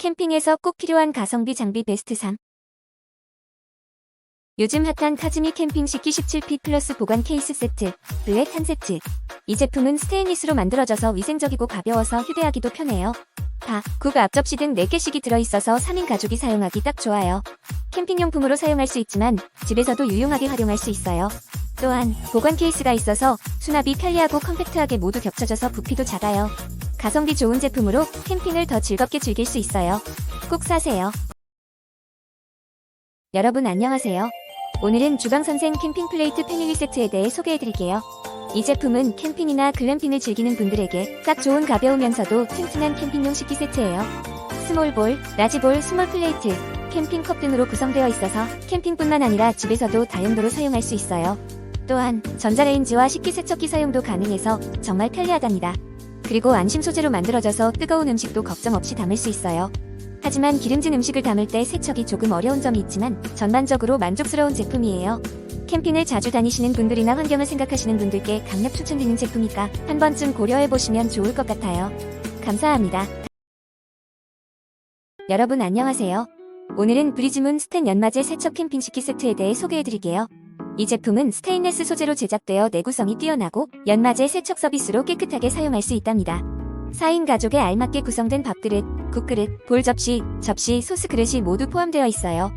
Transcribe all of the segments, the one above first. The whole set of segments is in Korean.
캠핑에서 꼭 필요한 가성비 장비 베스트 3. 요즘 핫한 카즈미 캠핑 식기 17핏 플러스 보관 케이스 세트, 블랙 한 세트. 이 제품은 스테인리스로 만들어져서 위생적이고 가벼워서 휴대하기도 편해요. 밥, 국 앞접시 등 4개씩이 들어있어서 3인 가족이 사용하기 딱 좋아요. 캠핑용품으로 사용할 수 있지만 집에서도 유용하게 활용할 수 있어요. 또한 보관 케이스가 있어서 수납이 편리하고 컴팩트하게 모두 겹쳐져서 부피도 작아요. 가성비 좋은 제품으로 캠핑을 더 즐겁게 즐길 수 있어요. 꼭 사세요. 여러분 안녕하세요. 오늘은 주방선생 캠핑 플레이트 패밀리 세트에 대해 소개해드릴게요. 이 제품은 캠핑이나 글램핑을 즐기는 분들에게 딱 좋은 가벼우면서도 튼튼한 캠핑용 식기 세트예요. 스몰볼, 라지볼, 스몰 플레이트, 캠핑 컵 등으로 구성되어 있어서 캠핑뿐만 아니라 집에서도 다용도로 사용할 수 있어요. 또한 전자레인지와 식기 세척기 사용도 가능해서 정말 편리하답니다. 그리고 안심 소재로 만들어져서 뜨거운 음식도 걱정 없이 담을 수 있어요. 하지만 기름진 음식을 담을 때 세척이 조금 어려운 점이 있지만 전반적으로 만족스러운 제품이에요. 캠핑을 자주 다니시는 분들이나 환경을 생각하시는 분들께 강력 추천드리는 제품이니까 한 번쯤 고려해보시면 좋을 것 같아요. 감사합니다. 여러분 안녕하세요. 오늘은 브리즈문 스텐 연마제 세척 캠핑 식기 세트에 대해 소개해드릴게요. 이 제품은 스테인레스 소재로 제작되어 내구성이 뛰어나고 연마제 세척 서비스로 깨끗하게 사용할 수 있답니다. 4인 가족에 알맞게 구성된 밥그릇, 국그릇, 볼 접시, 접시, 소스 그릇이 모두 포함되어 있어요.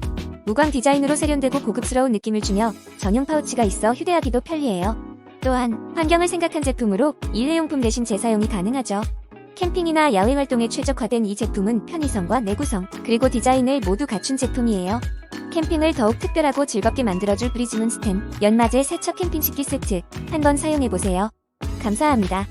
무광 디자인으로 세련되고 고급스러운 느낌을 주며 전용 파우치가 있어 휴대하기도 편리해요. 또한 환경을 생각한 제품으로 일회용품 대신 재사용이 가능하죠. 캠핑이나 야외 활동에 최적화된 이 제품은 편의성과 내구성, 그리고 디자인을 모두 갖춘 제품이에요. 캠핑을 더욱 특별하고 즐겁게 만들어줄 브리즈문 스텐 연마제 세척 캠핑 식기 세트 한번 사용해보세요. 감사합니다.